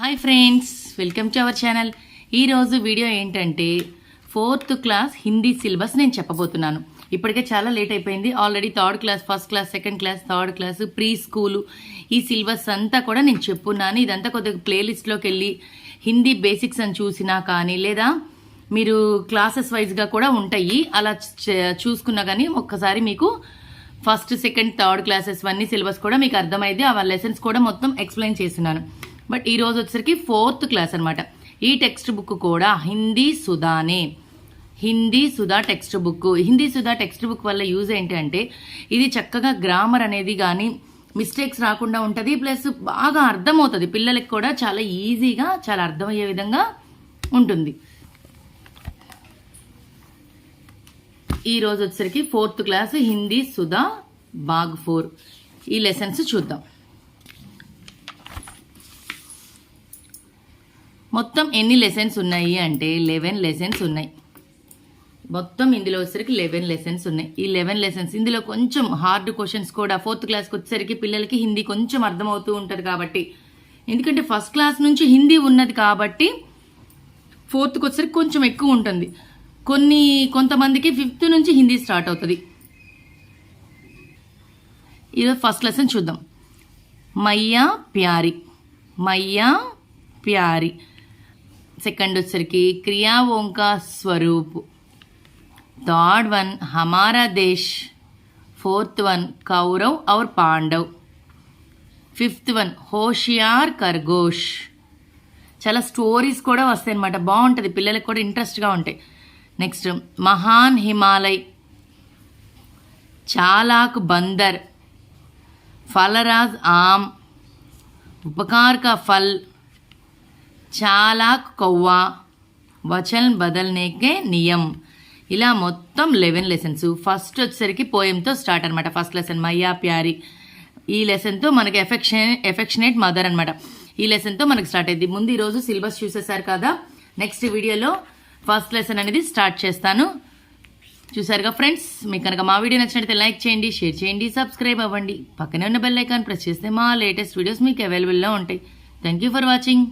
Hi friends welcome to our channel ఈరోజు video ఏంటంటే fourth class Hindi syllabus నేను చెప్పబోతున్నాను. ఇప్పటికే చాలా లేట్ అయిపోయింది. Already third class first class second class third class preschool ఈ సిలబస్ అంతా కూడా నేను చెప్పున్నాను. ఇదంతా కొద్దిగా ప్లేలిస్ట్లోకి వెళ్ళి హిందీ బేసిక్స్ అని చూసినా కానీ లేదా మీరు క్లాసెస్ వైజ్గా కూడా ఉంటాయి. అలా చూసుకున్నా కానీ ఒక్కసారి మీకు ఫస్ట్ సెకండ్ థర్డ్ క్లాసెస్ అన్ని సిలబస్ కూడా మీకు అర్థమైంది ఆ లెసన్స్ కూడా మొత్తం ఎక్స్ప్లెయిన్ చేస్తున్నాను. బట్ ఈరోజు వచ్చేసరికి ఫోర్త్ క్లాస్ అన్నమాట. ఈ టెక్స్ట్ బుక్ కూడా హిందీ సుధానే. Hindi Sudha textbook. Hindi Sudha textbook వల్ల యూజ్ ఏంటంటే ఇది చక్కగా గ్రామర్ అనేది కానీ మిస్టేక్స్ రాకుండా ఉంటుంది ప్లస్ బాగా అర్థమవుతుంది. పిల్లలకి కూడా చాలా ఈజీగా చాలా అర్థమయ్యే విధంగా ఉంటుంది. ఈ రోజు వచ్చేసరికి ఫోర్త్ క్లాస్ హిందీ సుధా బాగ్ ఫోర్. ఈ లెసన్స్ చూద్దాం. మొత్తం ఎన్ని లెసన్స్ ఉన్నాయి అంటే లెవెన్ లెసన్స్ ఉన్నాయి. మొత్తం ఇందులో వచ్చేసరికి లెవెన్ లెసన్స్ ఉన్నాయి. ఈ లెవెన్ లెసన్స్ ఇందులో కొంచెం హార్డ్ క్వశ్చన్స్ కూడా ఫోర్త్ క్లాస్కి వచ్చేసరికి పిల్లలకి హిందీ కొంచెం అర్థమవుతూ ఉంటుంది కాబట్టి. ఎందుకంటే ఫస్ట్ క్లాస్ నుంచి హిందీ ఉన్నది కాబట్టి ఫోర్త్కి వచ్చేసరికి కొంచెం ఎక్కువ ఉంటుంది. కొన్ని కొంతమందికి ఫిఫ్త్ నుంచి హిందీ స్టార్ట్ అవుతుంది. ఈరోజు ఫస్ట్ లెసన్ చూద్దాం. మయ్యా ప్యారి. మయ్యా ప్యారి. సెకండ్ వచ్చరికి క్రియా ఓంకా స్వరూప్. థర్డ్ వన్ హమారా దేశ్. ఫోర్త్ వన్ కౌరవ్ ఔర్ పాండవ్. Fifth one హోషియార్ ఖర్గోష్. చాలా స్టోరీస్ కూడా వస్తాయి అనమాట బాగుంటుంది పిల్లలకు కూడా ఇంట్రెస్ట్గా ఉంటాయి. నెక్స్ట్ మహాన్ హిమాలయ్. చాలాక్ బందర్. ఫలరాజ్ ఆమ్. ఉపకార్ కా ఫల్. చాలాక్ కౌవా వచన్ బదల్నేకే నియం. ఇలా మొత్తం లెవెన్ లెసన్స్ ఫస్ట్ వచ్చేసరికి పోయంతో స్టార్ట్ అనమాట ఫస్ట్ లెసన్ మయ్యా ప్యారి. ఈ లెసన్తో మనకి ఎఫెక్షన్ ఎఫెక్షనేట్ మదర్ అనమాట ఈ లెసన్తో మనకి స్టార్ట్ అయింది ముందు ఈరోజు సిలబస్ చూసేసారు కదా? నెక్స్ట్ వీడియోలో ఫస్ట్ లెసన్ అనేది స్టార్ట్ చేస్తాను. చూసారుగా ఫ్రెండ్స్ మీకు కనుక మా వీడియో నచ్చినట్లయితే లైక్ చేయండి షేర్ చేయండి సబ్స్క్రైబ్ అవ్వండి. పక్కనే ఉన్న బెల్ ఐకాన్ ప్రెస్ చేస్తే మా లేటెస్ట్ వీడియోస్ మీకు అవైలబుల్లో ఉంటాయి. Thank you for watching